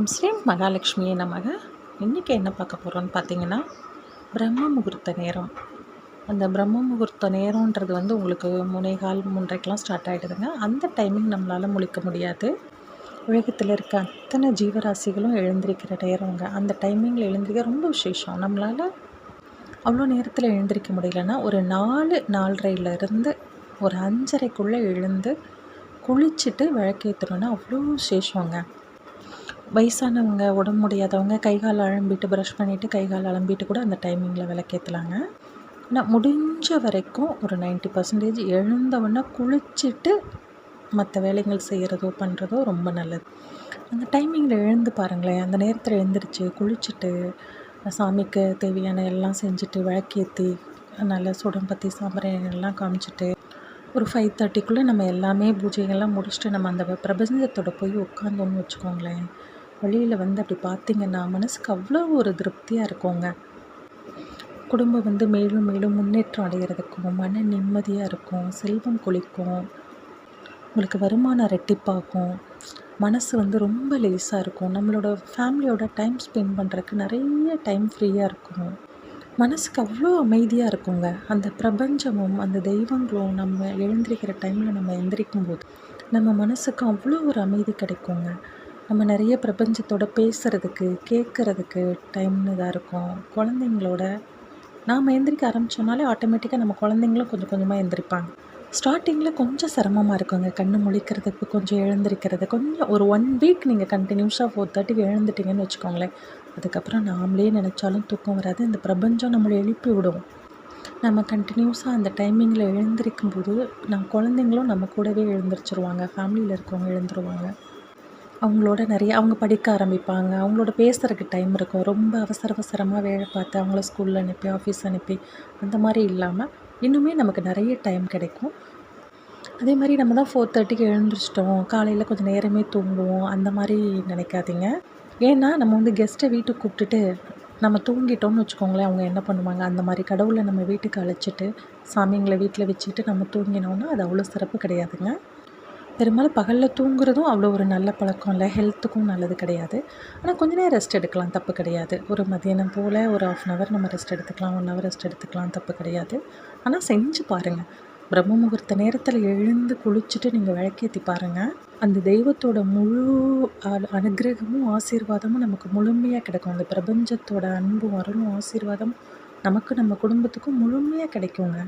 ஓம் ஸ்ரீ மகாலட்சுமியே நமக. இன்றைக்கி என்ன பார்க்க போகிறோன்னு பார்த்தீங்கன்னா பிரம்ம முகூர்த்த நேரம். அந்த பிரம்ம முகூர்த்த நேரம்ன்றது வந்து உங்களுக்கு முனைகால் கால் மூன்றைக்கெலாம் ஸ்டார்ட் ஆகிடுதுங்க அந்த டைமிங் நம்மளால் முழிக்க முடியாது. உலகத்தில் இருக்க அத்தனை ஜீவராசிகளும் எழுந்திருக்கிற நேரங்க அந்த டைமிங்கில் எழுந்திருக்க ரொம்ப விசேஷம். நம்மளால் அவ்வளோ நேரத்தில் எழுந்திருக்க முடியலன்னா ஒரு நாலு நாலரையிலேருந்து ஒரு அஞ்சரைக்குள்ளே எழுந்து குளிச்சுட்டு விளக்கேற்றணுன்னா அவ்வளோ விசேஷங்க வயசானவங்க உடம்பு முடியாதவங்க கை கால் அலம்பிட்டு ப்ரஷ் பண்ணிவிட்டு கை கால் அலம்பிட்டு கூட அந்த டைமிங்கில் விளக்கேற்றலாங்க ஆனால் முடிஞ்ச வரைக்கும் ஒரு நைன்ட்டி பர்சன்டேஜ் எழுந்தவொன்னே குளிச்சுட்டு மற்ற வேலைகள் செய்கிறதோ பண்ணுறதோ ரொம்ப நல்லது. அந்த டைமிங்கில் எழுந்து பாருங்களேன் அந்த நேரத்தில் எழுந்திரிச்சு குளிச்சுட்டு சாமிக்கு தேவையான எல்லாம் செஞ்சுட்டு விளக்கேற்றி நல்லா சுடம்பத்தி சாம்பிராணி எல்லாம் காமிச்சிட்டு ஒரு ஃபைவ் தேர்ட்டிக்குள்ளே நம்ம எல்லாமே பூஜைகள்லாம் முடிச்சுட்டு நம்ம அந்த பிரபஞ்சத்தோட போய் உட்காந்தோன்னு வச்சுக்கோங்களேன். வழியில் வந்து அப்படி பார்த்திங்கன்னா மனசுக்கு அவ்வளோ ஒரு திருப்தியாக இருக்குங்க. குடும்பம் வந்து மேலும் மேலும் முன்னேற்றம் அடைகிறதுக்கும் மன நிம்மதியாக இருக்கும் செல்வம் கொளிக்கும் உங்களுக்கு வருமானம் ரெட்டிப்பாகும் மனசு வந்து ரொம்ப லேஸாக இருக்கும். நம்மளோட ஃபேமிலியோட டைம் ஸ்பெண்ட் பண்ணுறதுக்கு நிறைய டைம் ஃப்ரீயாக இருக்கும். மனசுக்கு அவ்வளோ அமைதியாக இருக்குங்க. அந்த பிரபஞ்சமும் அந்த தெய்வங்களும் நம்ம எழுந்திரிக்கிற டைமில் நம்ம எந்திரிக்கும் போது நம்ம மனசுக்கு அவ்வளோ ஒரு அமைதி கிடைக்குங்க. நம்ம நிறைய பிரபஞ்சத்தோட பேசுகிறதுக்கு கேட்குறதுக்கு டைம்னு இதாக இருக்கும். குழந்தைங்களோட நாம் எந்திரிக்க ஆரம்பித்தோம்னாலே ஆட்டோமேட்டிக்காக நம்ம குழந்தைங்களும் கொஞ்சம் கொஞ்சமாக எந்திரிப்பாங்க. ஸ்டார்டிங்கில் கொஞ்சம் சிரமமாக இருக்குங்க. கண் முழிக்கிறதுக்கு கொஞ்சம் எழுந்திருக்கிறது. கொஞ்சம் ஒரு ஒன் வீக் நீங்கள் கண்டினியூஸாக ஃபோர் தேர்ட்டிக்கு எழுந்துட்டிங்கன்னு வச்சுக்கோங்களேன். அதுக்கப்புறம் நாமளே நினச்சாலும் தூக்கம் வராது. இந்த பிரபஞ்சம் நம்மளை எழுப்பி விடும். நம்ம கண்டினியூஸாக அந்த டைமிங்கில் எழுந்திருக்கும் போது நம்ம குழந்தைங்களும் நம்ம கூடவே எழுந்திரிச்சிருவாங்க. ஃபேமிலியில் இருக்கவங்க எழுந்துருவாங்க. அவங்களோட நிறைய அவங்க படிக்க ஆரம்பிப்பாங்க. அவங்களோட பேசுகிறதுக்கு டைம் இருக்கும். ரொம்ப அவசர அவசரமாக வேலை பார்த்து அவங்கள ஸ்கூலில் அனுப்பி ஆஃபீஸ் அனுப்பி அந்த மாதிரி இல்லாமல் இன்னுமே நமக்கு நிறைய டைம் கிடைக்கும். அதே மாதிரி நம்ம தான் ஃபோர் தேர்ட்டிக்கு எழுந்திரிச்சிட்டோம். காலையில் கொஞ்சம் நேரமே தூங்குவோம். அந்த மாதிரி நினைக்காதீங்க. ஏன்னா நம்ம வந்து கெஸ்ட்டை வீட்டுக்கு கூப்பிட்டுட்டு நம்ம தூங்கிட்டோம்னு வச்சுக்கோங்களேன் அவங்க என்ன பண்ணுவாங்க? அந்த மாதிரி கடவுளை நம்ம வீட்டுக்கு அழைச்சிட்டு சாமிங்களை வீட்டில் வச்சுட்டு நம்ம தூங்கினோன்னா அது அவ்வளோ சிறப்பு கிடையாதுங்க. பெரும்பாலும் பகலில் தூங்குறதும் அவ்வளோ ஒரு நல்ல பழக்கம் இல்லை. ஹெல்த்துக்கும் நல்லது கிடையாது. ஆனால் கொஞ்ச நேரம் ரெஸ்ட் எடுக்கலாம் தப்பு கிடையாது. ஒரு மதியானம் போல் ஒரு ஆஃப் அன் ஹவர் நம்ம ரெஸ்ட் எடுத்துக்கலாம் ஒன் ஹவர் ரெஸ்ட் எடுத்துக்கலாம் தப்பு கிடையாது. ஆனால் செஞ்சு பாருங்கள் பிரம்ம முகூர்த்த நேரத்தில் எழுந்து குளிச்சுட்டு நீங்கள் விளக்கேற்றி பாருங்கள் அந்த தெய்வத்தோட முழு அனுகிரகமும் ஆசீர்வாதமும் நமக்கு முழுமையாக கிடைக்கும். அந்த பிரபஞ்சத்தோட அன்பும் அருளும் ஆசீர்வாதம் நமக்கு நம்ம குடும்பத்துக்கும் முழுமையாக கிடைக்குங்க.